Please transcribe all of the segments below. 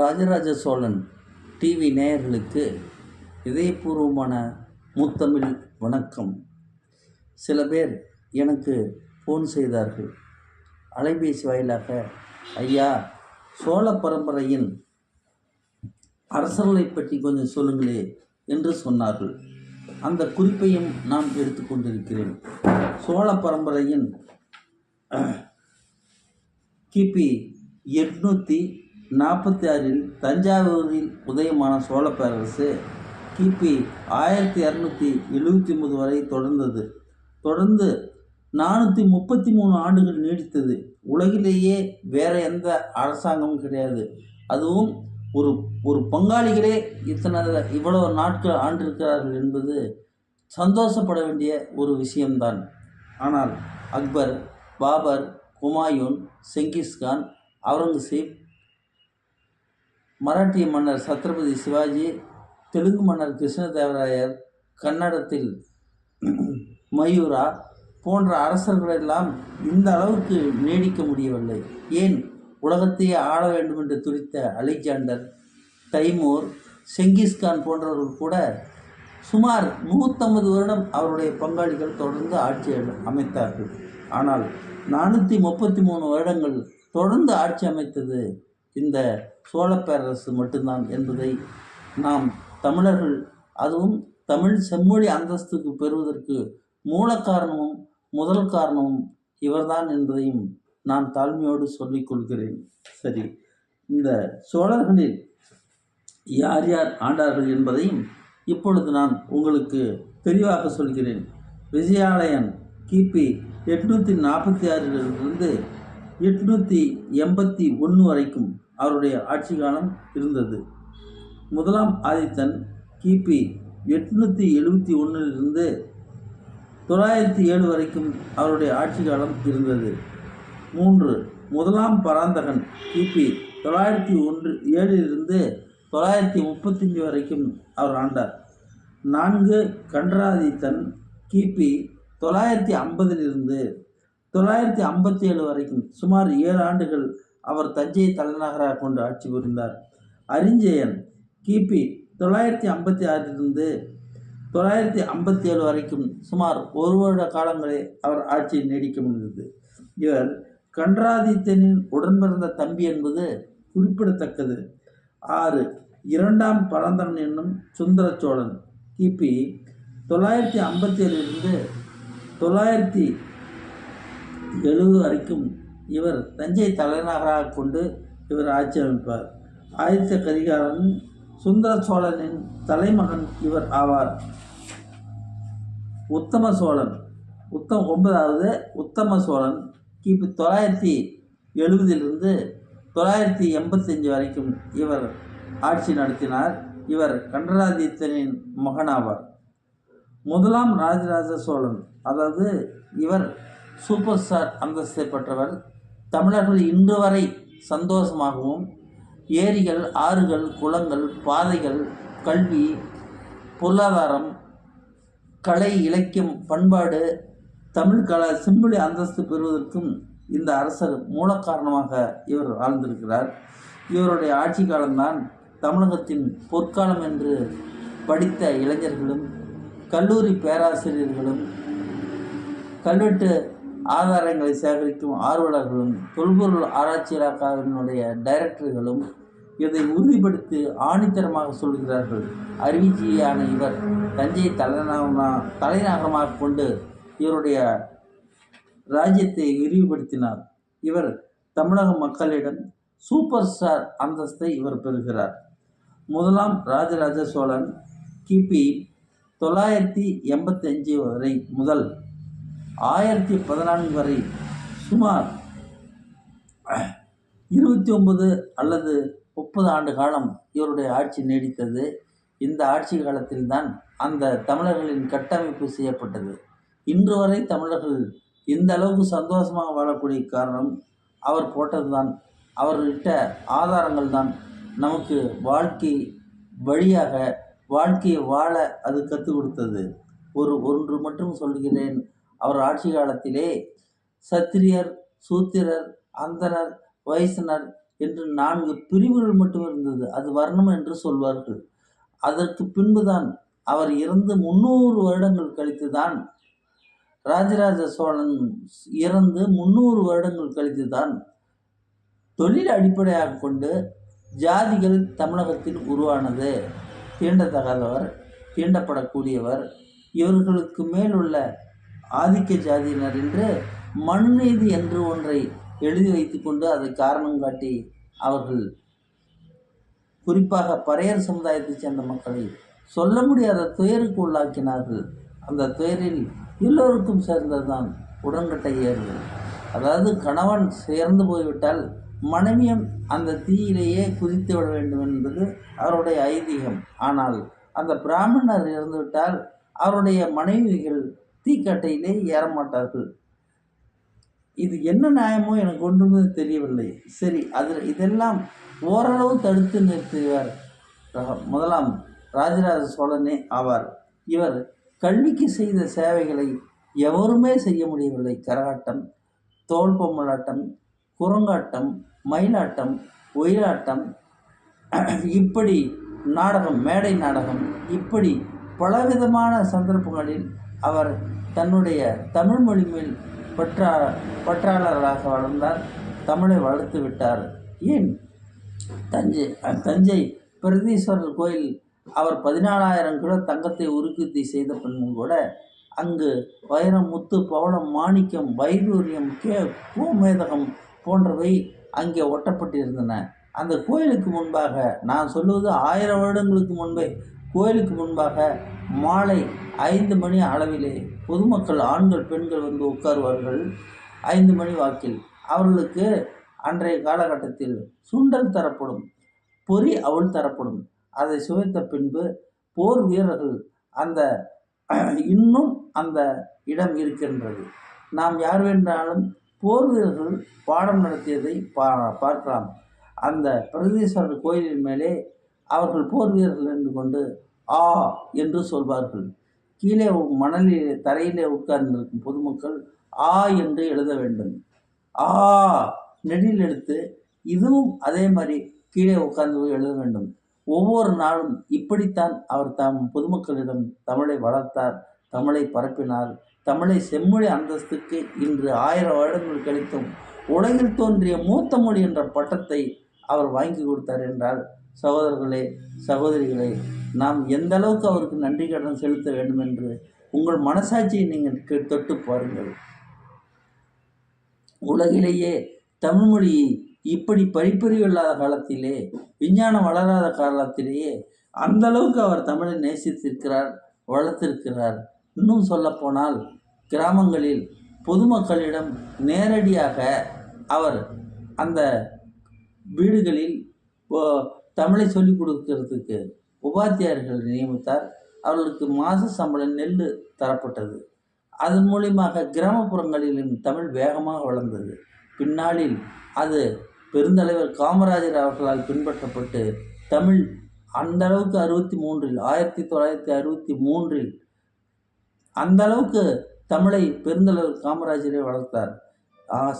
Rajaraja Cholan TV நேயர்களுக்கு இதயபூர்வமான முத்தமிழ் வணக்கம். சில பேர் எனக்கு ஃபோன் செய்தார்கள். அலைபேசி வாயிலாக ஐயா சோழ பரம்பரையின் அரசர்களை பற்றி கொஞ்சம் சொல்லுங்களே என்று சொன்னார்கள். அந்த குறிப்பையும் நான் எடுத்துக்கொண்டிருக்கிறேன் சோழ பரம்பரையின் கிபி எட்நூற்றி நாற்பத்தி ஆறில் தஞ்சாவூரில் உதயமான சோழ பேரரசு கிபி ஆயிரத்தி இரநூத்தி எழுபத்தி ஒன்பது வரை தொடர்ந்தது. தொடர்ந்து நானூற்றி முப்பத்தி மூணு ஆண்டுகள் நீடித்தது. உலகிலேயே வேற எந்த அரசாங்கமும் கிடையாது. அதுவும் ஒரு ஒரு பங்காளிகளே இத்தனை இவ்வளவு நாட்கள் ஆண்டிருக்கிறார்கள் என்பது சந்தோஷப்பட வேண்டிய ஒரு விஷயம்தான். ஆனால் அக்பர் பாபர் குமாயூன் செங்கிஸ்கான் அவுரங்கசீப் மராட்டிய மன்னர் சத்ரபதி சிவாஜி தெலுங்கு மன்னர் கிருஷ்ணதேவராயர் கன்னடத்தில் மயூரா போன்ற அரசர்களெல்லாம் இந்த அளவுக்கு நீடிக்க முடியவில்லை. ஏன்? உலகத்தையே ஆள வேண்டும் என்று துடித்த அலெக்சாண்டர் தைமூர் செங்கிஸ்கான் போன்றவர்கள் கூட சுமார் நூற்றம்பது வருடம் அவருடைய பங்காளிகள் தொடர்ந்து ஆட்சி அமைத்தார்கள். ஆனால் நானூற்றி முப்பத்தி மூணு வருடங்கள் தொடர்ந்து ஆட்சி அமைத்தது இந்த சோழ பேரரசு மட்டும்தான் என்பதை நாம் தமிழர்கள் அதுவும் தமிழ் செம்மொழி அந்தஸ்துக்கு பெறுவதற்கு மூல காரணமும் முதல் காரணமும் இவர்தான் என்பதையும் நான் தாழ்மையோடு சொல்லிக் கொள்கிறேன். சரி இந்த சோழர்களில் யார் யார் ஆண்டார்கள் என்பதையும் இப்பொழுது நான் உங்களுக்கு தெளிவாக சொல்கிறேன். விஜயாலயன் கிபி எட்நூற்றி நாற்பத்தி ஆறிலிருந்து எட்நூற்றி எண்பத்தி ஒன்று வரைக்கும் அவருடைய ஆட்சி காலம் இருந்தது. முதலாம் ஆதித்தன் கிபி எட்நூற்றி எழுபத்தி ஒன்றிலிருந்து தொள்ளாயிரத்தி ஏழு வரைக்கும் அவருடைய ஆட்சி காலம் இருந்தது. மூன்று முதலாம் பராந்தகன் கிபி தொள்ளாயிரத்தி ஒன்று ஏழிலிருந்து தொள்ளாயிரத்தி முப்பத்தஞ்சு வரைக்கும் அவர் ஆண்டார். நான்கு கண்டராதித்தன் கிபி தொள்ளாயிரத்தி ஐம்பதிலிருந்து தொள்ளாயிரத்தி ஐம்பத்தி ஏழு வரைக்கும் சுமார் ஏழு ஆண்டுகள் அவர் தஞ்சையை தலைநகராக கொண்டு ஆட்சி புரிந்தார். அரிஞ்சயன் கிபி தொள்ளாயிரத்தி ஐம்பத்தி ஆறிலிருந்து தொள்ளாயிரத்தி ஐம்பத்தி ஏழு வரைக்கும் சுமார் ஒரு வருட காலங்களே அவர் ஆட்சியை நீடிக்க முடிந்தது. இவர் கண்டராதித்தனின் உடன்பிறந்த தம்பி என்பது குறிப்பிடத்தக்கது. ஆறு இரண்டாம் பழந்தன் என்னும் சுந்தர சோழன் கிபி தொள்ளாயிரத்தி ஐம்பத்தி ஏழிலிருந்து தொள்ளாயிரத்தி எழுபது வரைக்கும் இவர் தஞ்சை தலைநகராக கொண்டு இவர் ஆட்சி அமைப்பார். ஆதித்த கரிகாலன் சுந்தர சோழனின் தலைமகன் இவர் ஆவார். உத்தம சோழன் உத்தம் ஒன்பதாவது உத்தம சோழன் கிபி தொள்ளாயிரத்தி எழுபதிலிருந்து தொள்ளாயிரத்தி எண்பத்தஞ்சு வரைக்கும் இவர் ஆட்சி நடத்தினார். இவர் கண்டராதித்தனின் மகனாவார். முதலாம் ராஜராஜ சோழன் அதாவது இவர் சூப்பர் ஸ்டார் அந்தஸ்தை பெற்றவர். தமிழர்கள் இன்று வரை சந்தோஷமாகவும் ஏரிகள் ஆறுகள் குளங்கள் பாதைகள் கல்வி பொருளாதாரம் கலை இலக்கியம் பண்பாடு தமிழ் கல செம்மொழி அந்தஸ்து பெறுவதற்கும் இந்த அரசர் மூல காரணமாக இவர் வாழ்ந்திருக்கிறார் இவருடைய ஆட்சி காலம்தான் தமிழகத்தின் பொற்காலம் என்று படித்த இளைஞர்களும் கல்லூரி பேராசிரியர்களும் கல்வெட்டு ஆதாரங்களை சேகரிக்கும் ஆர்வலர்களும் தொல்பொருள் ஆராய்ச்சியாளர்களுடைய டைரக்டர்களும் இதை உறுதிப்படுத்தி ஆணித்தரமாக சொல்கிறார்கள். அறிவிச்சியான இவர் தஞ்சை தலைநகரமாக தலைநகரமாக கொண்டு இவருடைய ராஜ்யத்தை விரிவுபடுத்தினார். இவர் தமிழக மக்களிடம் சூப்பர் ஸ்டார் அந்தஸ்தை இவர் பெறுகிறார். முதலாம் ராஜராஜ சோழன் கிபி தொள்ளாயிரத்தி எண்பத்தஞ்சு வரை முதல் ஆயிரத்தி பதினான்கு வரை சுமார் இருபத்தி ஒன்பது அல்லது முப்பது ஆண்டு காலம் இவருடைய ஆட்சி நீடித்தது. இந்த ஆட்சி காலத்தில்தான் அந்த தமிழர்களின் கட்டமைப்பு செய்யப்பட்டது. இன்று வரை தமிழர்கள் இந்த அளவுக்கு சந்தோஷமாக வாழக்கூடிய காரணம் அவர் போட்டதுதான். அவர்கிட்ட ஆதாரங்கள் தான் நமக்கு வாழ்க்கை வழியாக வாழ்க்கையை வாழ அது கற்றுக் கொடுத்தது. ஒரு ஒன்று மட்டும் சொல்கிறேன். அவர் ஆட்சி காலத்திலே சத்திரியர் சூத்திரர் அந்தனர் வைஷ்ணர் என்று நான்கு பிரிவுகள் மட்டும் இருந்தது. அது வர்ணம் என்று சொல்வார்கள். அதற்கு பின்புதான் அவர் இறந்து முந்நூறு வருடங்கள் கழித்து தான் ராஜராஜ சோழன் இறந்து முந்நூறு வருடங்கள் கழித்து தான் தொழில் அடிப்படையாக கொண்டு ஜாதிகள் தமிழகத்தில் உருவானது. தீண்டத்தகாதவர் தீண்டப்படக்கூடியவர் இவர்களுக்கு மேல் உள்ள ஆதிக்க ஜாதியினர் என்று மண்நீதி என்று ஒன்றை எழுதி வைத்துக்கொண்டு அதை காரணம் காட்டி அவர்கள் குறிப்பாக பறையர் சமுதாயத்தைச் சேர்ந்த மக்களை சொல்ல முடியாத துயருக்கு உள்ளாக்கினார்கள். அந்த துயரில் எல்லோருக்கும் சேர்ந்ததுதான் உடன்கட்டை ஏறுதல் அதாவது கணவன் சேர்ந்து போய்விட்டால் மனைவியும் அந்த தீயிலேயே குதித்து விட வேண்டும் என்பது அவருடைய ஐதீகம். ஆனால் அந்த பிராமணர் இறந்துவிட்டால் அவருடைய மனைவிகள் தீக்கட்டையிலே ஏறமாட்டார்கள். இது என்ன நியாயமோ எனக்கு ஒன்றுமே தெரியவில்லை. சரி அதில் இதெல்லாம் ஓரளவு தடுத்து நிறுத்துவார். முதலாம் ராஜராஜ சோழனே ஆவார். இவர் கல்விக்கு செய்த சேவைகளை எவருமே செய்ய முடியவில்லை. கரகாட்டம் தோல் பொம்மலாட்டம் குரங்காட்டம் மயிலாட்டம் ஒயிலாட்டம் இப்படி நாடகம் மேடை நாடகம் இப்படி பலவிதமான சந்தர்ப்பங்களில் அவர் தன்னுடைய தமிழ் மொழி மேல் பற்றா பற்றாளராக வளர்ந்தார். தமிழை வளர்த்து விட்டார். ஏன்? தஞ்சை தஞ்சை பிரதீஸ்வரர் கோயில் அவர் பதினாலாயிரம் கிலோ தங்கத்தை உருக்குத்தி செய்த பின்னும் கூட அங்கு வைரம் முத்து பவளம் மாணிக்கம் வைடூரியம் கே. கோமேதகம் போன்றவை அங்கே ஒட்டப்பட்டிருந்தன. அந்த கோயிலுக்கு முன்பாக நான் சொல்லுவது ஆயிரம் வருடங்களுக்கு முன்பே கோயிலுக்கு முன்பாக மாலை ஐந்து மணி அளவிலே பொதுமக்கள் ஆண்கள் பெண்கள் வந்து உட்காருவார்கள். ஐந்து மணி வாக்கில். அவர்களுக்கு அன்றைய காலகட்டத்தில் சுண்டல் தரப்படும் பொறி அவள் தரப்படும். அதை சுவைத்த பின்பு போர் வீரர்கள் அந்த இன்னும் அந்த இடம் இருக்கின்றது. நாம் யார் வேண்டாலும் போர் வீரர்கள் பாடம் நடத்தியதை பா பார்க்கலாம். அந்த பிரதீஸ்வரர் கோயிலின் மேலே அவர்கள் போர் வீரர்கள் நின்று கொண்டு ஆ என்று சொல்வார்கள். கீழே மணலில் தரையிலே உட்கார்ந்திருக்கும் பொதுமக்கள் ஆ என்று எழுத வேண்டும். ஆ நெடில் எடுத்து இதுவும் அதே மாதிரி கீழே உட்கார்ந்து போய் எழுத வேண்டும். ஒவ்வொரு நாளும் இப்படித்தான் அவர் தாம் பொதுமக்களிடம் தமிழை வளர்த்தார் தமிழை பரப்பினார். தமிழை செம்மொழி அந்தஸ்துக்கு இன்று ஆயிரம் வருடங்கள் கழித்தும் உலகில் தோன்றிய மூத்த மொழி என்ற பட்டத்தை அவர் வாங்கி கொடுத்தார் என்றால் சகோதரர்களே சகோதரிகளே நாம் எந்த அளவுக்கு அவருக்கு நன்றி கடன் செலுத்த வேண்டும் என்று உங்கள் மனசாட்சியை நீங்கள் தொட்டு பாருங்கள். உலகிலேயே தமிழ்மொழி இப்படி படிப்பறிவு இல்லாத காலத்திலே விஞ்ஞானம் வளராத காலத்திலேயே அந்த அளவுக்கு அவர் தமிழை நேசித்திருக்கிறார் வளர்த்திருக்கிறார். இன்னும் சொல்லப்போனால் கிராமங்களில் பொதுமக்களிடம் நேரடியாக அவர் அந்த வீடுகளில் ஓ- தமிழை சொல்லிக் கொடுக்கறதுக்கு உபாத்தியாயர்கள் நியமித்தார். அவர்களுக்கு மாத சம்பளம் நெல் தரப்பட்டது. அதன் மூலியமாக கிராமப்புறங்களிலும் தமிழ் வேகமாக வளர்ந்தது. பின்னாளில் அது பெருந்தலைவர் காமராஜர் அவர்களால் பின்பற்றப்பட்டு தமிழ் அந்த அளவுக்கு அறுபத்தி மூன்றில் ஆயிரத்தி தொள்ளாயிரத்தி அறுபத்தி மூன்றில் அந்த அளவுக்கு தமிழை பெருந்தலைவர் காமராஜரே வளர்த்தார்.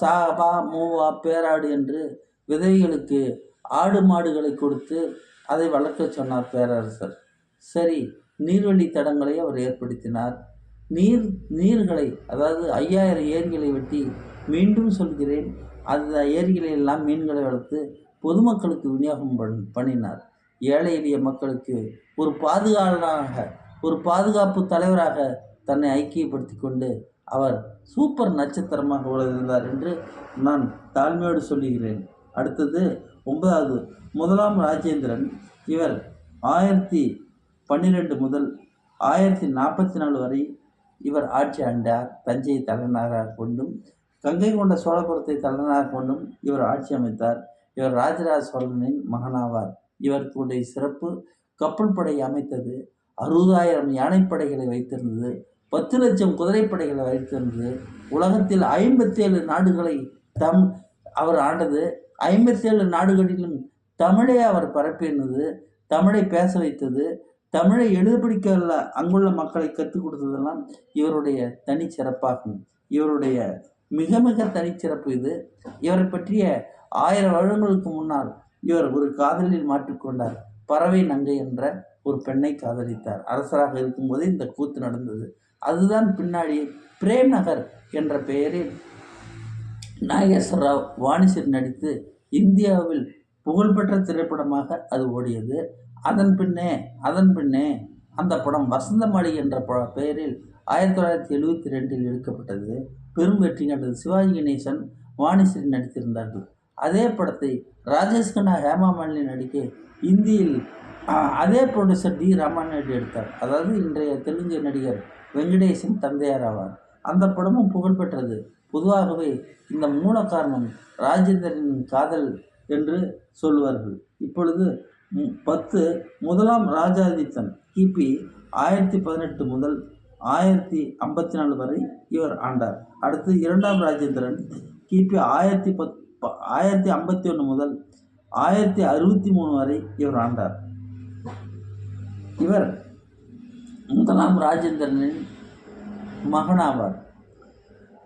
சா பா மூவா பேராடு என்று விதவைகளுக்கு ஆடு மாடுகளை கொடுத்து அதை வளர்க்க சொன்னார் பேரரசர். சரி நீர்வழி தடங்களை அவர் ஏற்படுத்தினார். நீர் நீர்களை அதாவது ஐயாயிரம் ஏரிகளை வெட்டி மீண்டும் சொல்கிறேன். அந்த ஏரிகளை எல்லாம் மீன்களை வளர்த்து பொதுமக்களுக்கு விநியோகம் பண் பண்ணினார். ஏழை எளிய மக்களுக்கு ஒரு பாதுகாவலராக ஒரு பாதுகாப்பு தலைவராக தன்னை ஐக்கியப்படுத்தி கொண்டு அவர் சூப்பர் நட்சத்திரமாக உலகிருந்தார் என்று நான் தாழ்மையோடு சொல்லுகிறேன். அடுத்தது ஒன்பதாவது முதலாம் ராஜேந்திரன். இவர் ஆயிரத்தி பன்னிரெண்டு முதல் ஆயிரத்தி நாற்பத்தி நாலு வரை இவர் ஆட்சி ஆண்டார் தஞ்சையை தலைநகராக கொண்டும் கங்கை கொண்ட சோழபுரத்தை தலைநகராக கொண்டும் இவர் ஆட்சி அமைத்தார். இவர் ராஜராஜ சோழனின் மகனாவார். இவருக்குடைய சிறப்பு கப்பல் படை அமைத்தது அறுபதாயிரம் யானைப்படைகளை வைத்திருந்தது பத்து லட்சம் குதிரைப்படைகளை வைத்திருந்தது. உலகத்தில் ஐம்பத்தேழு நாடுகளை தம் அவர் ஆண்டது. ஐம்பத்தேழு நாடுகளிலும் தமிழை அவர் பரப்பினது தமிழை பேச வைத்தது தமிழை எழுதுபடிக்க அங்குள்ள மக்களை கற்றுக் கொடுத்ததெல்லாம் இவருடைய தனிச்சிறப்பாகும் இவருடைய மிக மிக தனிச்சிறப்பு இது. இவரை பற்றிய ஆயிரம் வருடங்களுக்கு முன்னால் இவர் ஒரு காதலில் மாற்றிக்கொண்டார் பறவை நங்கை என்ற ஒரு பெண்ணை காதலித்தார். அரசராக இருக்கும்போதே இந்த கூத்து நடந்தது. அதுதான் பின்னாடி பிரேம் நகர் என்ற பெயரில் நாகேஸ்வர ராவ் வாணிசர் நடித்து இந்தியாவில் புகழ்பெற்ற திரைப்படமாக அது ஓடியது. அதன் பின்னே அதன் பின்னே அந்த படம் வசந்த மாளிகை என்ற பெயரில் ஆயிரத்தி தொள்ளாயிரத்தி எழுவத்தி ரெண்டில் எடுக்கப்பட்டது. பெரும் வெற்றி கண்டது சிவாஜி கணேசன் வாணிஸ்ரீ நடித்திருந்தார்கள். அதே படத்தை ராஜேஷ் கண்ணா ஹேமா மாலினி நடிக்க இந்தியில் அதே ப்ரொடியூசர் டி ராமாநாயுடு எடுத்தார். அதாவது இன்றைய தெலுங்கு நடிகர் வெங்கடேசன் தந்தையார் ஆவார். அந்த படமும் புகழ்பெற்றது. பொதுவாகவே இந்த மூல காரணம் ராஜேந்திரனின் காதல் என்று சொல்லுவார்கள். இப்பொழுது மு- பத்து முதலாம் ராஜாதித்தன் கிபி ஆயிரத்தி பதினெட்டு முதல் ஆயிரத்தி ஐம்பத்தி நாலு வரை இவர் ஆண்டார். அடுத்து இரண்டாம் ராஜேந்திரன் கிபி ஆயிரத்தி பத் ப- ஆயிரத்தி ஐம்பத்தி ஒன்று முதல் ஆயிரத்தி அறுபத்தி மூணு வரை இவர் ஆண்டார். இவர் முதலாம் ராஜேந்திரனின் மகனாவார்.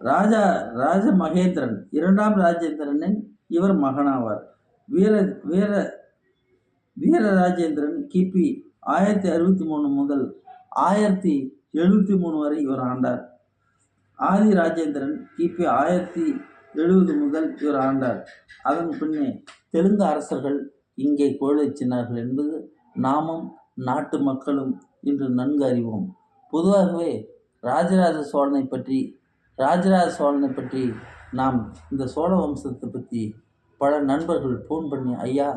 ராஜா ராஜ மகேந்திரன். இரண்டாம் ராஜேந்திரனின் இவர் மகனாவார். வீர வீர வீர ராஜேந்திரன் கிபி ஆயிரத்தி அறுபத்தி மூணு முதல் ஆயிரத்தி எழுபத்தி மூணு வரை இவர் ஆண்டார். ஆதி ராஜேந்திரன் கிபி ஆயிரத்தி எழுபது முதல் இவர் ஆண்டார். அதன் பின்னே தெலுங்கு அரசர்கள் இங்கே கோலச்சினார்கள் என்பது நாமும் நாட்டு மக்களும் இன்று நன்கு அறிவோம். பொதுவாகவே ராஜராஜ சோழனை பற்றி ராஜராஜ சோழனை பற்றி நாம் இந்த சோழ வம்சத்தை பற்றி பல நண்பர்கள் ஃபோன் பண்ணி ஐயா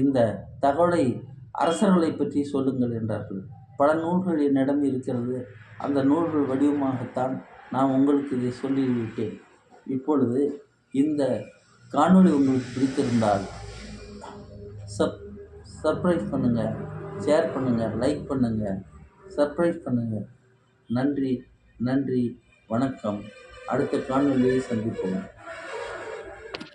இந்த தகவலை அரசர்களை பற்றி சொல்லுங்கள் என்றார்கள். பல நூல்கள் என்னிடம் இருக்கிறது. அந்த நூல்கள் வடிவமாகத்தான் நான் உங்களுக்கு இதை சொல்லிவிட்டேன். இப்பொழுது இந்த காணொளி உங்களுக்கு பிடித்திருந்தால் சப் சர்ப்ரைஸ் பண்ணுங்கள் ஷேர் பண்ணுங்கள் லைக் பண்ணுங்கள் சர்ப்ரைஸ் பண்ணுங்கள் நன்றி நன்றி. வணக்கம். அடுத்த காணொலியை சந்திப்போம்.